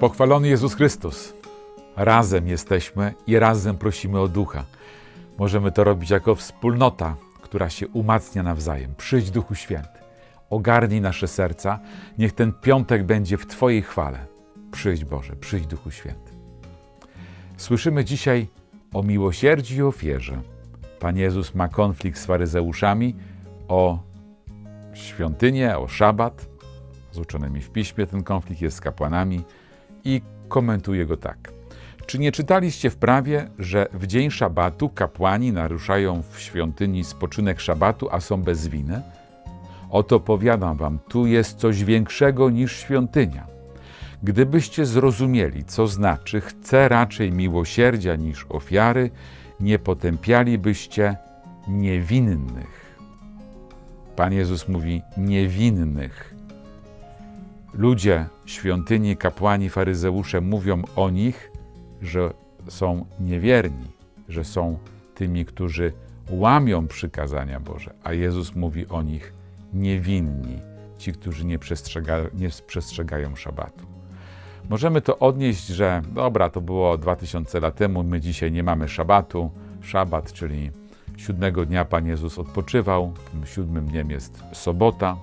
Pochwalony Jezus Chrystus. Razem jesteśmy i razem prosimy o ducha. Możemy to robić jako wspólnota, która się umacnia nawzajem. Przyjdź Duchu Święty. Ogarnij nasze serca. Niech ten piątek będzie w Twojej chwale. Przyjdź Boże, przyjdź Duchu Święty. Słyszymy dzisiaj o miłosierdziu i ofierze. Pan Jezus ma konflikt z faryzeuszami o świątynię, o szabat. Z uczonymi w piśmie ten konflikt jest z kapłanami i komentuje go tak. Czy nie czytaliście w prawie, że w dzień szabatu kapłani naruszają w świątyni spoczynek szabatu, a są bez winy? Oto powiadam wam, tu jest coś większego niż świątynia. Gdybyście zrozumieli, co znaczy chcę raczej miłosierdzia niż ofiary, nie potępialibyście niewinnych. Pan Jezus mówi niewinnych. Ludzie świątyni, kapłani, faryzeusze mówią o nich, że są niewierni, że są tymi, którzy łamią przykazania Boże, a Jezus mówi o nich niewinni, ci, którzy nie, przestrzega, nie przestrzegają szabatu. Możemy to odnieść, że dobra, to było 2000 lat temu, my dzisiaj nie mamy szabatu. Szabat, czyli siódmego dnia Pan Jezus odpoczywał, tym siódmym dniem jest sobota.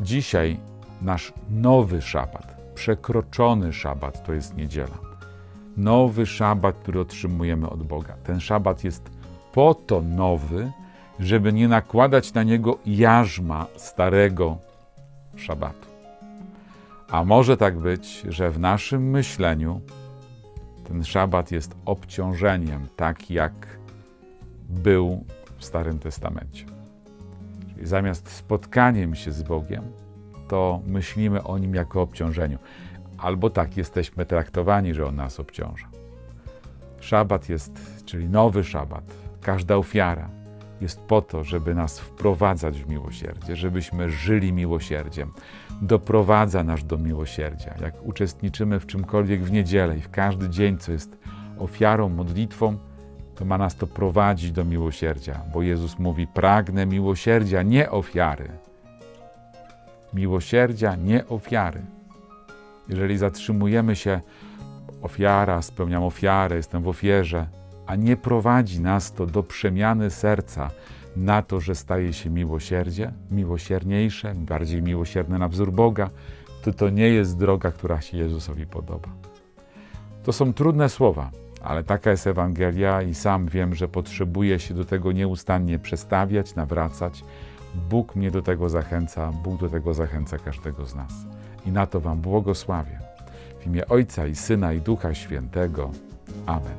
Dzisiaj nasz nowy szabat, przekroczony szabat to jest niedziela. Nowy szabat, który otrzymujemy od Boga. Ten szabat jest po to nowy, żeby nie nakładać na niego jarzma starego szabatu. A może tak być, że w naszym myśleniu ten szabat jest obciążeniem, tak jak był w Starym Testamencie. Czyli zamiast spotkaniem się z Bogiem, to myślimy o nim jako obciążeniu. Albo tak jesteśmy traktowani, że on nas obciąża. Szabat jest, czyli nowy szabat, każda ofiara jest po to, żeby nas wprowadzać w miłosierdzie, żebyśmy żyli miłosierdziem. Doprowadza nas do miłosierdzia. Jak uczestniczymy w czymkolwiek w niedzielę i w każdy dzień, co jest ofiarą, modlitwą, to ma nas to prowadzić do miłosierdzia, bo Jezus mówi: Pragnę miłosierdzia, nie ofiary. Miłosierdzia, nie ofiary. Jeżeli zatrzymujemy się, ofiara, spełniam ofiarę, jestem w ofierze, a nie prowadzi nas to do przemiany serca na to, że staje się miłosierdzie, miłosierniejsze, bardziej miłosierne na wzór Boga, to to nie jest droga, która się Jezusowi podoba. To są trudne słowa, ale taka jest Ewangelia i sam wiem, że potrzebuję się do tego nieustannie przestawiać, nawracać. Bóg mnie do tego zachęca, Bóg do tego zachęca każdego z nas. I na to Wam błogosławię. W imię Ojca i Syna i Ducha Świętego. Amen.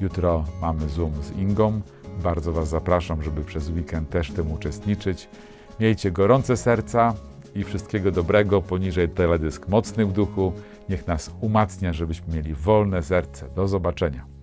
Jutro mamy Zoom z Ingą. Bardzo Was zapraszam, żeby przez weekend też tym uczestniczyć. Miejcie gorące serca i wszystkiego dobrego. Poniżej teledysk Mocny w duchu. Niech nas umacnia, żebyśmy mieli wolne serce. Do zobaczenia.